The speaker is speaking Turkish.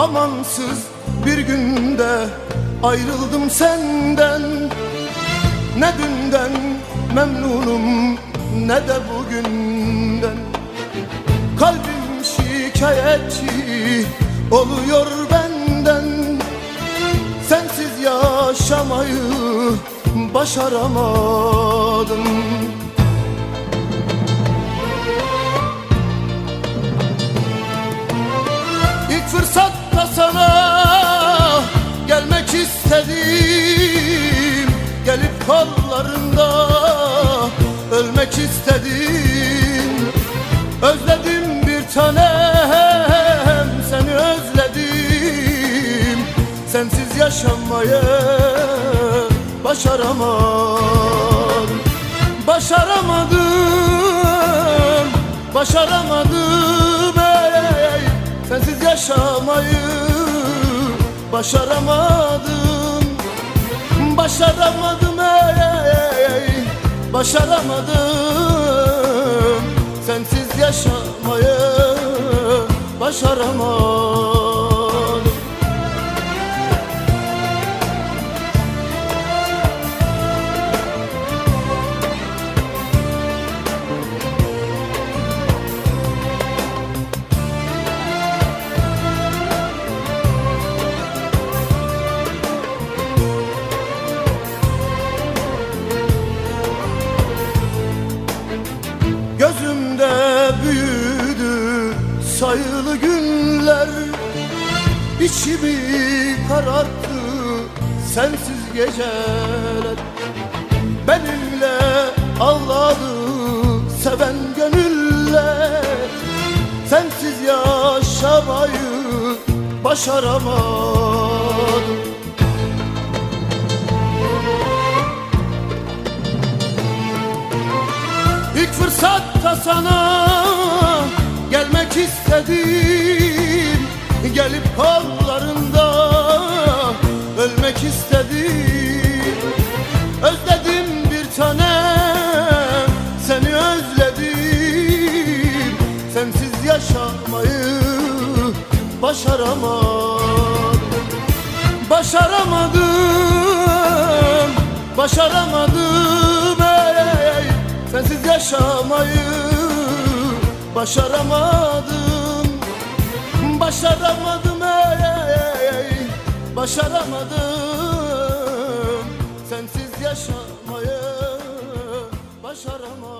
Amansız bir günde ayrıldım senden. Ne dünden memnunum ne de bugünden. Kalbim şikayetçi oluyor benden. Sensiz yaşamayı başaramadım ölmek istedim. Özledim bir tanem. Seni özledim. Sensiz yaşamayı başaramadım. Başaramadım, başaramadım ey. Sensiz yaşamayı başaramadım. Başaramadım Başaramadım. Sensiz yaşamayı başaramadım sayılı günler İçimi kararttı sensiz geceler. Benimle ağladı seven gönüller. Sensiz yaşamayı başaramadım. İlk fırsatta sana istedim. Gelip kollarında ölmek istedim. Özledim bir tanem seni özledim. Sensiz yaşamayı başaramadım. Başaramadım, başaramadım ey. Sensiz yaşamayı Başaramadım. Başaramadım ey Başaramadım. Sensiz yaşamayı Başaramadım.